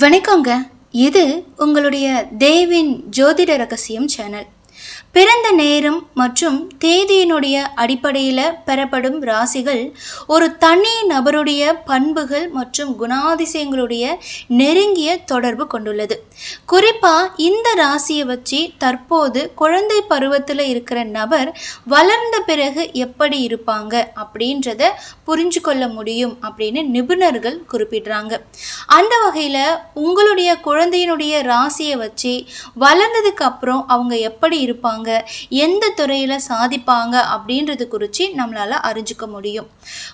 வணக்கங்க. இது உங்களுடைய தேவின் ஜோதிட ரகசியம் சேனல் பிறந்த நேரம் மற்றும் தேதியினுடைய அடிப்படையில் பெறப்படும் ராசிகள் ஒரு தனி நபருடைய பண்புகள் மற்றும் குணாதிசயங்களுடைய நெருங்கிய தொடர்பு கொண்டுள்ளது. குறிப்பாக இந்த ராசியை வச்சு தற்போது குழந்தை பருவத்தில் இருக்கிற நபர் வளர்ந்த பிறகு எப்படி இருப்பாங்க அப்படின்றத புரிஞ்சு கொள்ள முடியும் அப்படின்னு நிபுணர்கள் குறிப்பிடுறாங்க. அந்த வகையில் உங்களுடைய குழந்தையினுடைய ராசியை வச்சு வளர்ந்ததுக்கு அப்புறம் அவங்க எப்படி இருப்பாங்க எந்த துறையில் சாதிப்பாங்க அப்படின்றது குறித்து நம்மளால் அறிஞ்சிக்க முடியும்.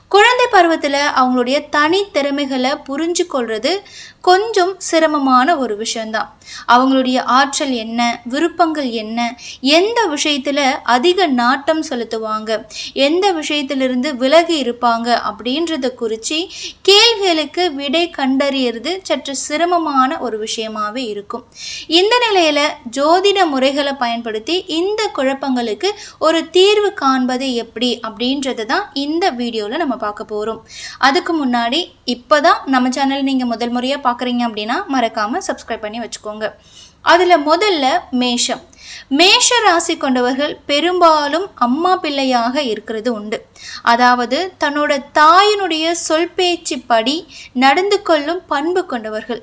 குழந்தை பருவத்தில் அவங்களுடைய தனித்திறமைகளை புரிஞ்சு கொள்வது கொஞ்சம் சிரமமான ஒரு விஷயந்தான் அவங்களுடைய ஆற்றல் என்ன விருப்பங்கள் என்ன எந்த விஷயத்தில் அதிக நாட்டம் செலுத்துவாங்க எந்த விஷயத்திலிருந்து விலகி இருப்பாங்க அப்படின்றத குறித்து கேள்விகளுக்கு விடை கண்டறியறது சற்று சிரமமான ஒரு விஷயமாவே இருக்கும். இந்த நிலையில் ஜோதிட முறைகளை பயன்படுத்தி இந்த குழப்பங்களுக்கு ஒரு தீர்வு காண்பது எப்படி அப்படின்றத தான் இந்த வீடியோவில் நம்ம பார்க்க போகிறோம் அதுக்கு முன்னாடி இப்போ தான் நம்ம சேனல் நீங்கள் முதல் முறையாக பார்க்குறீங்க அப்படின்னா மறக்காமல் சப்ஸ்கிரைப் பண்ணி வச்சுக்கோங்க. அதில் முதல்ல மேஷம். மேஷ ராசி கொண்டவர்கள் பெரும்பாலும் அம்மா பிள்ளையாக இருக்கிறது உண்டு. அதாவது தன்னோட தாயினுடைய சொல் பேச்சு படி நடந்து கொள்ளும் பண்பு கொண்டவர்கள்.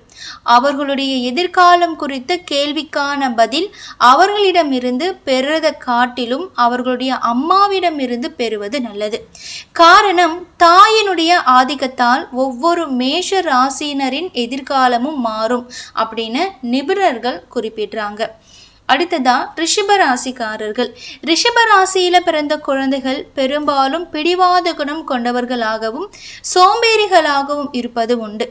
அவர்களுடைய எதிர்காலம் குறித்த கேள்விக்கான பதில் அவர்களிடமிருந்து பெறுறதை காட்டிலும் அவர்களுடைய அம்மாவிடமிருந்து பெறுவது நல்லது. காரணம் தாயினுடைய ஆதிக்கத்தால் ஒவ்வொரு மேஷ ராசியினரின் எதிர்காலமும் மாறும் அப்படின்னு நிபுணர்கள் குறிப்பிடுறாங்க. அடுத்ததா ரிஷப ராசிக்காரர்கள் ரிஷப ராசியில பிறந்த குழந்தைகள் பெரும்பாலும் பிடிவாத குணம் கொண்டவர்களாகவும் சோம்பேறிகளாகவும் இருப்பது உண்டு.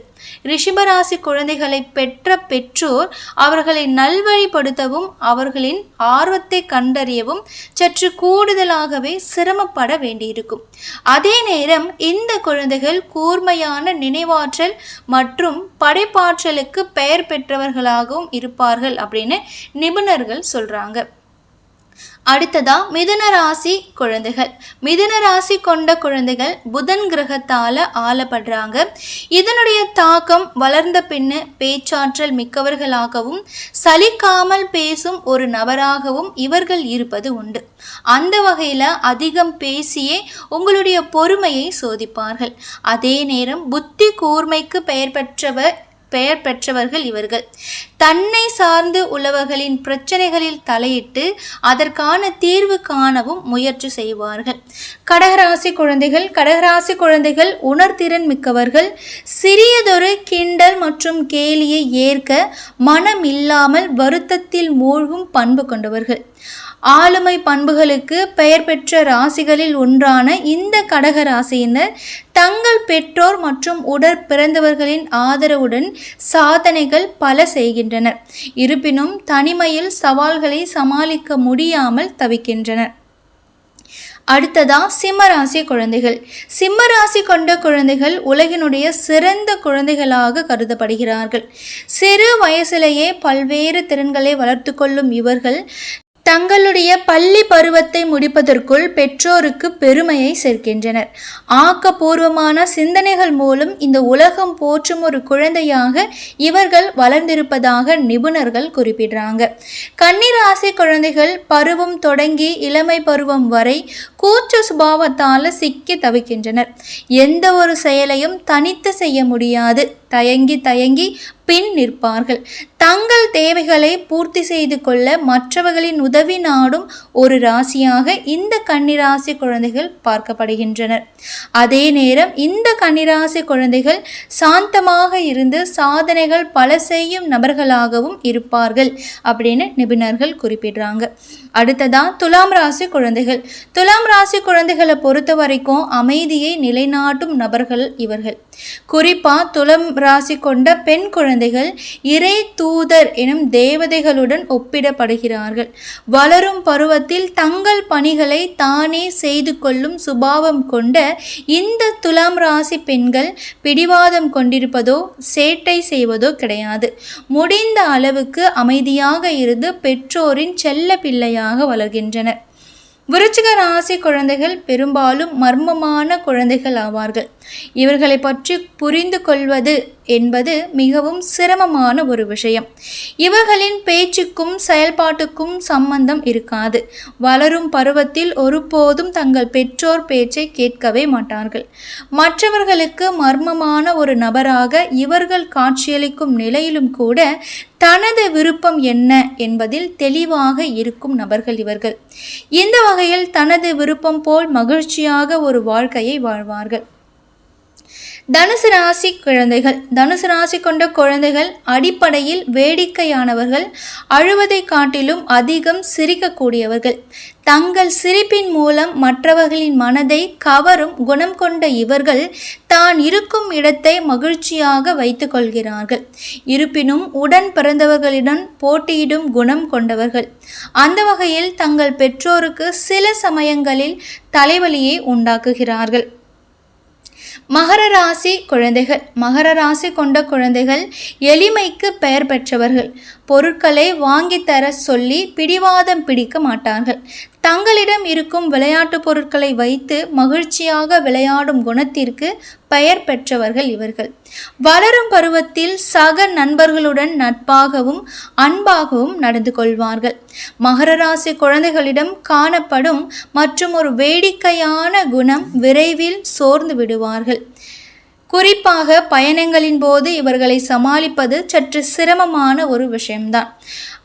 ரிஷபராசி குழந்தைகளை பெற்ற பெற்றோர் அவர்களை நல்வழிப்படுத்தவும் அவர்களின் ஆர்வத்தை கண்டறியவும் சற்று கூடுதலாகவே சிரமப்பட வேண்டியிருக்கும். அதே நேரம் இந்த குழந்தைகள் கூர்மையான நினைவாற்றல் மற்றும் படைப்பாற்றலுக்கு பெயர் பெற்றவர்களாகவும் இருப்பார்கள் அப்படின்னு நிபுணர்கள் சொல்றாங்க. அடுத்ததா மிதுன ராசி குழந்தைகள். மிதுன ராசி கொண்ட குழந்தைகள் புதன் கிரகத்தால ஆளப்படுறாங்க. இதனுடைய தாக்கம் வளர்ந்த பின்ன பேச்சாற்றல் மிக்கவர்களாகவும் சலிக்காமல் பேசும் ஒரு நபராகவும் இவர்கள் இருப்பது உண்டு. அந்த வகையில் அதிகம் பேசியே உங்களுடைய பொறுமையை சோதிப்பார்கள். அதே நேரம் புத்தி கூர்மைக்கு பெயர் பெற்றவர் பெயர் பெற்றவர்கள் இவர்கள். தன்னை சார்ந்து உள்ளவர்களின் பிரச்சனைகளில் தலையிட்டு அதற்கான தீர்வு காணவும் முயற்சி செய்வார்கள். கடகராசி குழந்தைகள் கடகராசி குழந்தைகள் உணர்திறன் மிக்கவர்கள் சிறியதொரு கிண்டல் மற்றும் கேலியை ஏற்க மனம் இல்லாமல் வருத்தத்தில் மூழ்கும் பண்பு கொண்டவர்கள். ஆளுமை பண்புகளுக்கு பெயர் பெற்ற ராசிகளில் ஒன்றான இந்த கடக ராசியினர் தங்கள் பெற்றோர் மற்றும் உடற் பிறந்தவர்களின் ஆதரவுடன் சாதனைகள் பல செய்கின்றனர். இருப்பினும் தனிமையில் சவால்களை சமாளிக்க முடியாமல் தவிக்கின்றனர். அடுத்ததா சிம்மராசி குழந்தைகள். சிம்மராசி கொண்ட குழந்தைகள் உலகினுடைய சிறந்த குழந்தைகளாக கருதப்படுகிறார்கள். சிறு வயசிலேயே பல்வேறு திறன்களை வளர்த்து கொள்ளும் இவர்கள் தங்களுடைய பள்ளி பருவத்தை முடிப்பதற்குள் பெற்றோருக்கு பெருமையை சேர்க்கின்றனர். ஆக்கப்பூர்வமான சிந்தனைகள் மூலம் இந்த உலகம் போற்றும் ஒரு குழந்தையாக இவர்கள் வளர்ந்திருப்பதாக நிபுணர்கள் குறிப்பிடுறாங்க. கன்னிராசி குழந்தைகள் பருவம் தொடங்கி இளமை பருவம் வரை கூச்ச சுபாவத்தால் சிக்கி தவிக்கின்றனர். எந்த ஒரு செயலையும் தனித்து செய்ய முடியாது. தயங்கி தயங்கி பின் நிற்பார்கள். தங்கள் தேவைகளை பூர்த்தி செய்து கொள்ள மற்றவர்களின் உதவி நாடும் ஒரு ராசியாக இந்த கன்னிராசி குழந்தைகள் பார்க்கப்படுகின்றனர். அதே நேரம் இந்த கன்னிராசி குழந்தைகள் சாந்தமாக இருந்து சாதனைகள் பல செய்யும் நபர்களாகவும் இருப்பார்கள் அப்படின்னு நிபுணர்கள் குறிப்பிடுறாங்க. அடுத்ததா துலாம் ராசி குழந்தைகள். துலாம் ராசி குழந்தைகளை பொறுத்த வரைக்கும் அமைதியை நிலைநாட்டும் நபர்கள் இவர்கள். குறிப்பா துலம் ராசி கொண்ட பெண் குழந்தைகள் இறை தூதர் எனும் தேவதைகளுடன் ஒப்பிடப்படுகிறார்கள். வளரும் பருவத்தில் தங்கள் பணிகளை தானே செய்து கொள்ளும் சுபாவம் கொண்ட இந்த துலாம் ராசி பெண்கள் பிடிவாதம் கொண்டிருப்பதோ சேட்டை செய்வதோ கிடையாது. முடிந்த அளவுக்கு அமைதியாக இருந்து பெற்றோரின் செல்ல பிள்ளையாக வளர்கின்றனர். விருச்சிக ராசி குழந்தைகள் பெரும்பாலும் மர்மமான குழந்தைகள் ஆவார்கள். இவர்களை பற்றி புரிந்து கொள்வது என்பது மிகவும் சிரமமான ஒரு விஷயம். இவர்களின் பேச்சுக்கும் செயல்பாட்டுக்கும் சம்பந்தம் இருக்காது. வளரும் பருவத்தில் ஒருபோதும் தங்கள் பெற்றோர் பேச்சை கேட்கவே மாட்டார்கள். மற்றவர்களுக்கு மர்மமான ஒரு நபராக இவர்கள் காட்சியளிக்கும் நிலையிலும் கூட தனது விருப்பம் என்ன என்பதில் தெளிவாக இருக்கும் நபர்கள் இவர்கள். இந்த வகையில் தனது விருப்பம் போல் மகிழ்ச்சியாக ஒரு வாழ்க்கையை வாழ்வார்கள். தனுசு ராசி குழந்தைகள். தனுசு ராசி கொண்ட குழந்தைகள் அடிப்படையில் வேடிக்கையானவர்கள் அழுவதை காட்டிலும் அதிகம் சிரிக்கக்கூடியவர்கள். தங்கள் சிரிப்பின் மூலம் மற்றவர்களின் மனதை கவரும் குணம் கொண்ட இவர்கள் தான் இருக்கும் இடத்தை மகிழ்ச்சியாக வைத்துக்கொள்கிறார்கள் இருப்பினும் உடன் பிறந்தவர்களிடம் போட்டியிடும் குணம் கொண்டவர்கள். அந்த வகையில் தங்கள் பெற்றோருக்கு சில சமயங்களில் தலைவலியை உண்டாக்குகிறார்கள். மகர ராசி குழந்தைகள். மகர ராசி கொண்ட குழந்தைகள் எளிமைக்கு பெயர் பெற்றவர்கள். பொருட்களை வாங்கித் தர சொல்லி பிடிவாதம் பிடிக்க மாட்டார்கள். தங்களிடம் இருக்கும் விளையாட்டு பொருட்களை வைத்து மகிழ்ச்சியாக விளையாடும் குணத்திற்கு பெயர் பெற்றவர்கள் இவர்கள். வளரும் பருவத்தில் சக நண்பர்களுடன் நட்பாகவும் அன்பாகவும் நடந்து கொள்வார்கள். மகர ராசி குழந்தைகளிடம் காணப்படும் மற்றும் ஒரு வேடிக்கையான குணம் விரைவில் சோர்ந்து விடுவார்கள். குறிப்பாக பயணங்களின் போது இவர்களை சமாளிப்பது சற்று சிரமமான ஒரு விஷயம்தான்.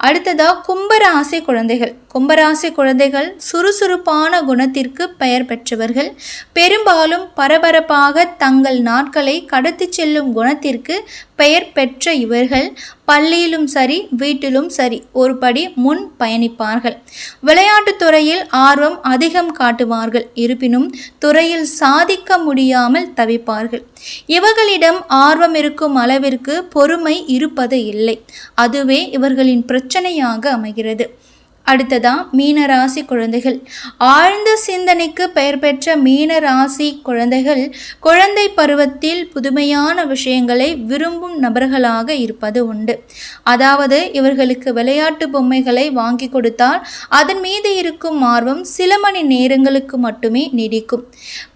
அடுத்ததா கும்பராசி குழந்தைகள். கும்பராசி குழந்தைகள் சுறுசுறுப்பான குணத்திற்கு பெயர் பெற்றவர்கள். பெரும்பாலும் பரபரப்பாக தங்கள் நாட்களை கடத்தி செல்லும் குணத்திற்கு பெயர் பெற்ற இவர்கள். பள்ளியிலும் சரி வீட்டிலும் சரி ஒரு படி முன் பயணிப்பார்கள். விளையாட்டுத் துறையில் ஆர்வம் அதிகம் காட்டுவார்கள். இருப்பினும் துறையில் சாதிக்க முடியாமல் தவிப்பார்கள். இவர்களிடம் ஆர்வம் இருக்கும் அளவிற்கு பொறுமை இருப்பது இல்லை. அதுவே இவர்களின் பிரச்சனையாக அமைகிறது. அடுத்ததா மீன ராசி குழந்தைகள். ஆழ்ந்த சிந்தனைக்கு பெயர் பெற்ற மீன ராசி குழந்தைகள் குழந்தை பருவத்தில் புதுமையான விஷயங்களை விரும்பும் நபர்களாக இருப்பது உண்டு. அதாவது இவர்களுக்கு விளையாட்டு பொம்மைகளை வாங்கி கொடுத்தால் அதன் மீது இருக்கும் ஆர்வம் சில மணி நேரங்களுக்கு மட்டுமே நீடிக்கும்.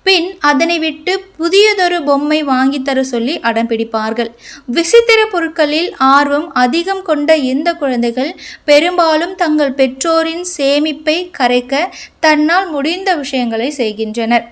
பின் அதனை விட்டு புதியதொரு பொம்மை வாங்கித்தர சொல்லி அடம் பிடிப்பார்கள். விசித்திர பொருட்களில் ஆர்வம் அதிகம் கொண்ட இந்த குழந்தைகள் பெரும்பாலும் தங்கள் பெற்றோரின் சேமிப்பை கரைக்க தன்னால் முடிந்த விஷயங்களை செய்கின்றனர்.